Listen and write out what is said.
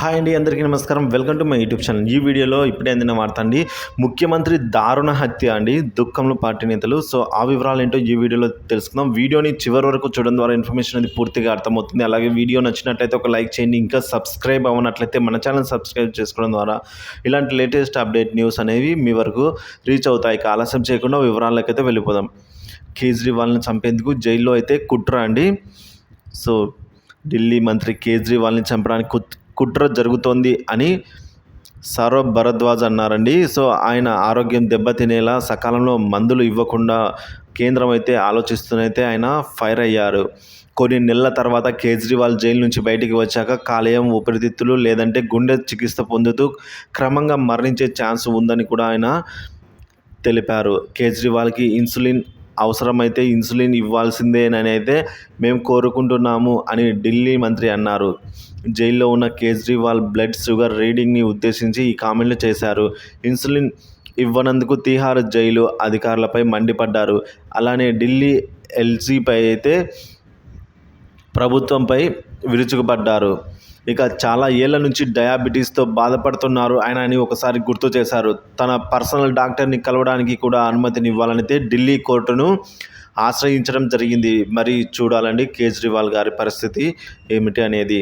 Hi అండి అందరికీ నమస్కారం. Welcome to my YouTube channel. ఈ వీడియోలో ఇప్పుడే అందిన వార్త అండి ముఖ్యమంత్రి దారుణ హత్య అండి దుఃఖంలో పార్టీ నేతలు. సో ఆ వివరాలు ఏంటో ఈ వీడియోలో తెలుసుకుందాం. వీడియోని చివరి వరకు చూడడం ద్వారా ఇన్ఫర్మేషన్ అనేది పూర్తిగా అర్థమవుతుంది. అలాగే వీడియో నచ్చినట్లయితే ఒక లైక్ చేయండి ఇంకా సబ్స్క్రైబ్ అవ్వనట్లయితే మన ఛానల్ సబ్స్క్రైబ్ చేసుకోవడం ద్వారా ఇలాంటి లేటెస్ట్ అప్డేట్ న్యూస్ అనేవి మీ వరకు రీచ్ అవుతాయి. ఆలస్యం చేయకుండా వివరాలకైతే వెళ్ళిపోదాం. కేజ్రీవాల్ని చంపేందుకు జైల్లో అయితే కుట్ర అండి. సో ఢిల్లీ మంత్రి కేజ్రీవాల్ని చంపడానికి కుట్ర జరుగుతోంది అని సౌరభ్ భరద్వాజ్ అన్నారండి. సో ఆయన ఆరోగ్యం దెబ్బతినేలా సకాలంలో మందులు ఇవ్వకుండా కేంద్రం అయితే ఆలోచిస్తూనైతే ఆయన ఫైర్ అయ్యారు. కొన్ని నెలల తర్వాత కేజ్రీవాల్ జైలు నుంచి బయటికి వచ్చాక కాలేయం ఊపిరితిత్తులు లేదంటే గుండె చికిత్స పొందుతూ క్రమంగా మరణించే ఛాన్స్ ఉందని కూడా ఆయన తెలిపారు. కేజ్రీవాల్కి ఇన్సులిన్ అవసరమైతే ఇన్సులిన్ ఇవ్వాల్సిందేనని అయితే మేము కోరుకుంటున్నాము అని ఢిల్లీ మంత్రి అన్నారు. జైల్లో ఉన్న కేజ్రీవాల్ బ్లడ్ షుగర్ రీడింగ్ని ఉద్దేశించి ఈ కామెంట్లు చేశారు. ఇన్సులిన్ ఇవ్వనందుకు తీహార్ జైలు అధికారులపై మండిపడ్డారు. అలానే ఢిల్లీ ఎల్జీపై అయితే ప్రభుత్వంపై విరుచుకుపడ్డారు. ఇక చాలా ఏళ్ళ నుంచి డయాబెటీస్తో బాధపడుతున్నారు ఆయన అని ఒకసారి గుర్తు చేశారు. తన పర్సనల్ డాక్టర్ని కలవడానికి కూడా అనుమతినివ్వాలనైతే ఢిల్లీ కోర్టును ఆశ్రయించడం జరిగింది. మరి చూడాలండి కేజ్రీవాల్ గారి పరిస్థితి ఏమిటి అనేది.